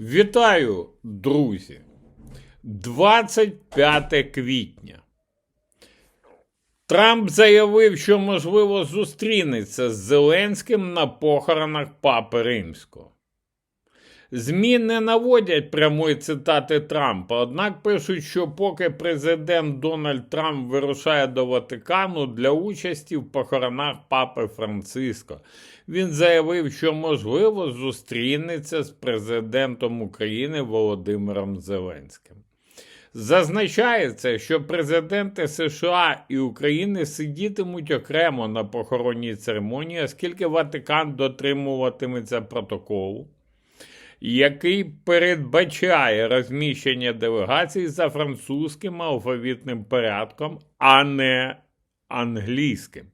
Вітаю, друзі! 25 квітня. Трамп заявив, що, можливо, зустрінеться з Зеленським на похоронах Папи Римського. ЗМІ не наводять прямої цитати Трампа, однак пишуть, що поки президент Дональд Трамп вирушає до Ватикану для участі в похоронах Папи Франциска, він заявив, що можливо зустрінеться з президентом України Володимиром Зеленським. Зазначається, що президенти США і України сидітимуть окремо на похоронній церемонії, оскільки Ватикан дотримуватиметься протоколу, який передбачає розміщення делегацій за французьким алфавітним порядком, а не англійським.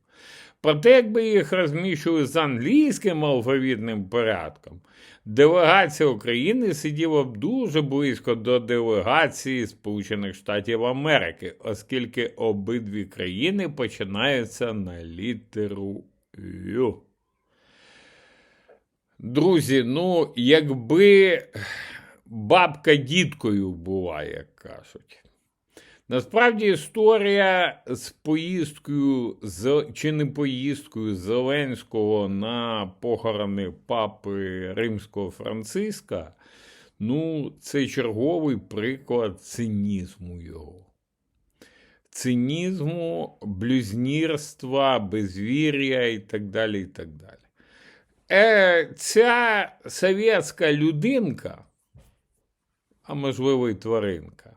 Проте, якби їх розміщували з англійським алфавітним порядком, делегація України сиділа б дуже близько до делегації Сполучених Штатів Америки, оскільки обидві країни починаються на літеру Ю. Друзі, ну, якби бабка дідкою була, як кажуть. Насправді історія з поїздкою чи не поїздкою Зеленського на похорони папи Римського Франциска, ну, це черговий приклад цинізму його. Цинізму, блюзнірства, безвір'я і так далі. і так далі. Е, Ця совєтська людинка, а можливо, і тваринка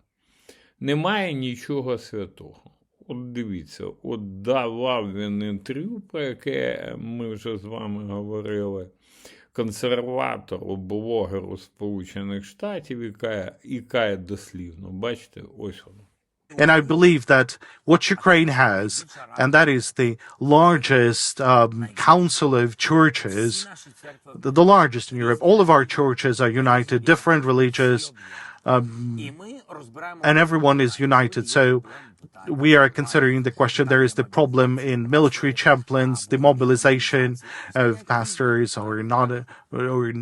немає нічого святого. От дивіться, от давав він інтерв'ю, про яке ми вже з вами говорили, консерватору, блогеру Сполучених Штатів, і кає дослівно. Бачите, ось воно. And I believe that what Ukraine has, and that is the largest um, council of churches, the, the largest in Europe. All of our churches are united, different religious, um, and everyone is united. So we are considering the question. There is the problem in military chaplains, the mobilization of pastors or not, or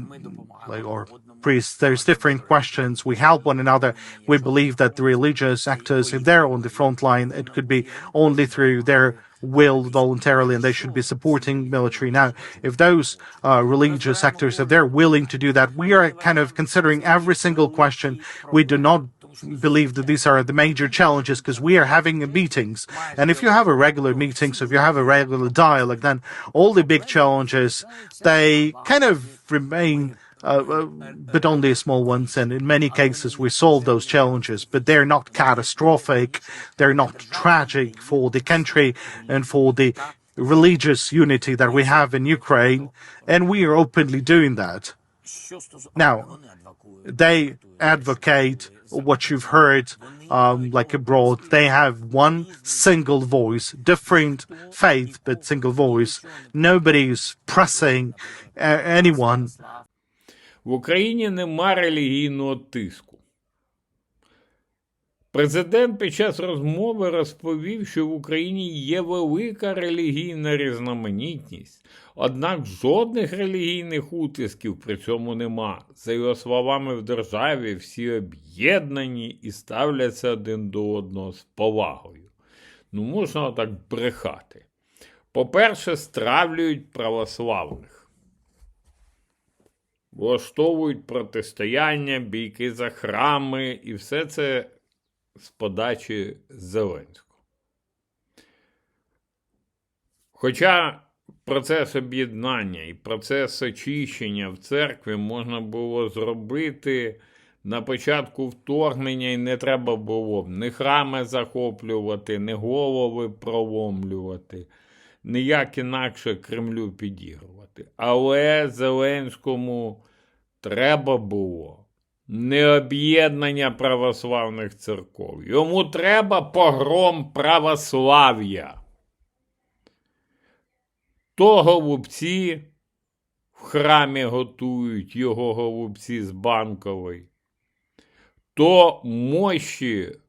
like or priests. There's different questions. We help one another. We believe that the religious actors, if they're on the front line, it could be only through their will voluntarily, and they should be supporting military. Now, if those uh, religious actors, if they're willing to do that, we are kind of considering every single question. We do not believe that these are the major challenges because we are having meetings. And if you have a regular meetings, if you have a regular dialogue, then all the big challenges, they kind of remain uh, uh, but only small ones. And in many cases, we solve those challenges, but they're not catastrophic. They're not tragic for the country and for the religious unity that we have in Ukraine. And we are openly doing that. Now, they advocate what you've heard, um, like abroad. They have one single voice, different faith, but single voice. Nobody's pressing uh, anyone В Україні нема релігійного тиску. Президент під час розмови розповів, що в Україні є велика релігійна різноманітність, однак жодних релігійних утисків при цьому нема. За його словами, в державі всі об'єднані і ставляться один до одного з повагою. Ну, можна так брехати. По-перше, стравлюють православних влаштовують протистояння, бійки за храми і все це з подачі Зеленського. Хоча процес об'єднання і процес очищення в церкві можна було зробити на початку вторгнення, і не треба було ні храми захоплювати, ні голови проломлювати, ніяк інакше Кремлю підігрувати. Але Зеленському треба було не об'єднання православних церков. Йому треба погром православ'я. То голубці в храмі готують його голубці з банкової, то мощі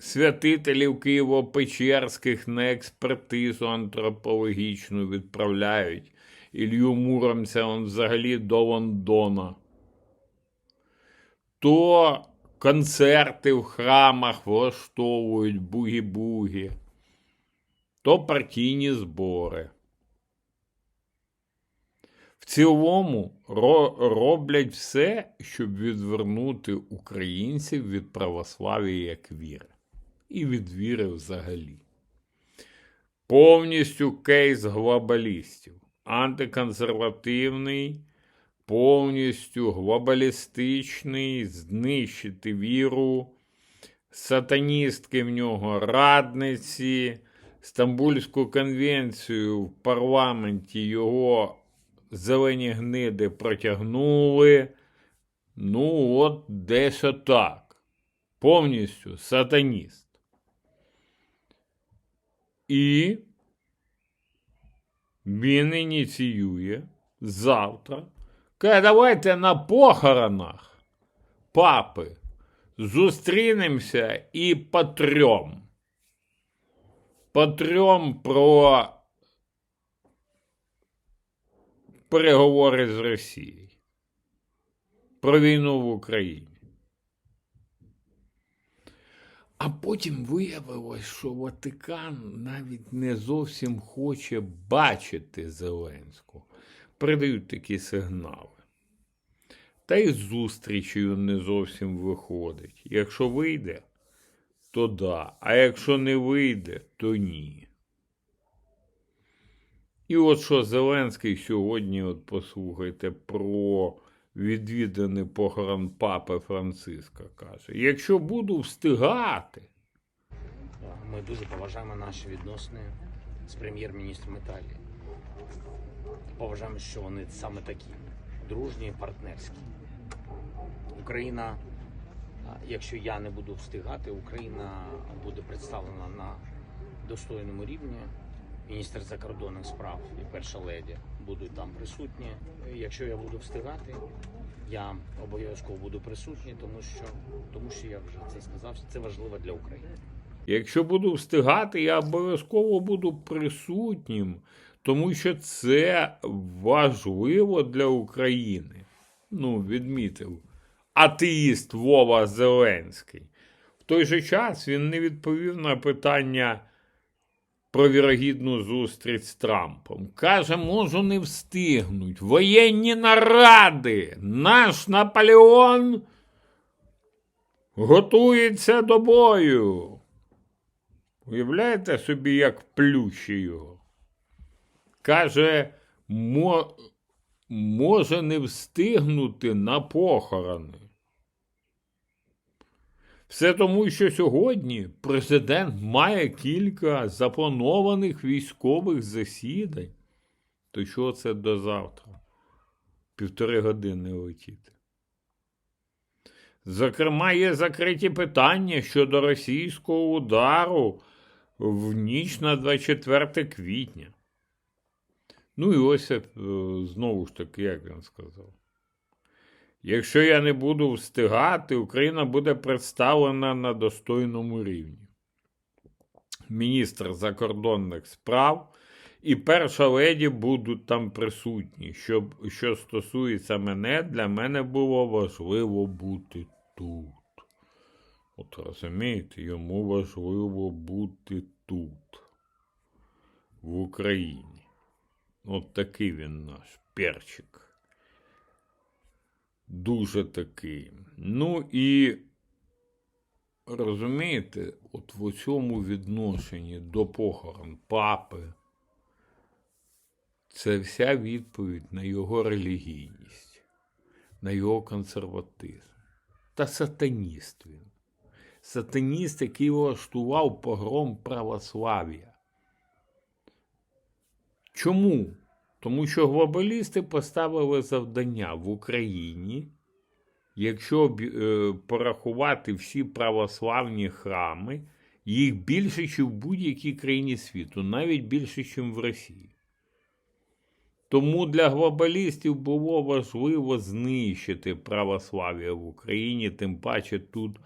святителів Києво-Печерських на експертизу антропологічну відправляють. Ілью Муромця он взагалі до Лондона то концерти в храмах влаштовують бугі-бугі, то партійні збори. В цілому ро- роблять все, щоб відвернути українців від православ'я як віри. І від віри взагалі. Повністю кейс глобалістів. Антиконсервативний, повністю глобалістичний, знищити віру, сатаністки в нього, радниці, Стамбульську конвенцію в парламенті його зелені гниди протягнули. Ну, от десь отак. Повністю сатаніст. І він ініціює завтра. Каже, давайте на похоронах папи зустрінемося і потрьом. Потрьом про переговори з Росією. Про війну в Україні. А потім виявилось, що Ватикан навіть не зовсім хоче бачити Зеленського. Передають такі сигнали. Та й з зустрічею не зовсім виходить. Якщо вийде, то да. А якщо не вийде, то ні. І от що Зеленський сьогодні, от послухайте, про відвіданий похорон папи Франциска каже: якщо буду встигати, Ми дуже поважаємо наші відносини з прем'єр-міністром Італії. Поважаємо, що вони саме такі дружні, партнерські. Україна, якщо я не буду встигати, Україна буде представлена на достойному рівні. Міністр закордонних справ і перша леді будуть там присутні. Якщо я буду встигати, я обов'язково буду присутній, тому що тому що я вже це сказав. Це важливо для України. якщо буду встигати, я обов'язково буду присутнім, тому що це важливо для України. Ну, відмітив атеїст Вова Зеленський. В той же час він не відповів на питання про вірогідну зустріч з Трампом. Каже, можу не встигнуть. Воєнні наради. Наш Наполеон готується до бою. Уявляєте собі, як плющі його? Каже, мо, може не встигнути на похорони. Все тому, що сьогодні президент має кілька запланованих військових засідань. То що це до завтра? Півтори години летіти. Зокрема, є закриті питання щодо російського удару в ніч на 24 квітня. Ну і ось е, знову ж таки, як він сказав. Якщо я не буду встигати, Україна буде представлена на достойному рівні. Міністр закордонних справ і перша леді будуть там присутні. Щоб, що стосується мене, для мене було важливо бути тут. От розумієте, йому важливо бути тут, в Україні. От такий він наш перчик. Дуже такий. Ну і розумієте, от в цьому відношенні до похорон папи це вся відповідь на його релігійність, на його консерватизм. Та сатаніст він. Сатаніст, який влаштував погром православ'я. Чому? Тому що глобалісти поставили завдання в Україні, якщо б, е, порахувати всі православні храми, їх більше, ніж в будь-якій країні світу, навіть більше, ніж в Росії. Тому для глобалістів було важливо знищити православ'я в Україні, тим паче тут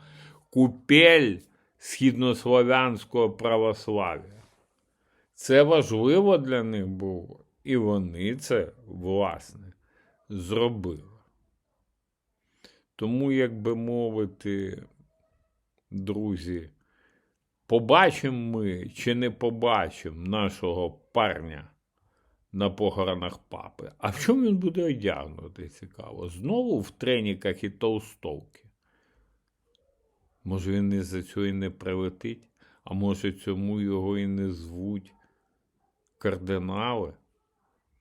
купель східнослов'янського православ'я. Це важливо для них було, і вони це, власне, зробили. Тому, як би мовити, друзі, побачимо ми чи не побачимо нашого парня на похоронах папи. А в чому він буде одягнутий, цікаво? Знову в треніках і толстовки. Може, він із-за цього і не прилетить, а може, цьому його і не звуть кардинали?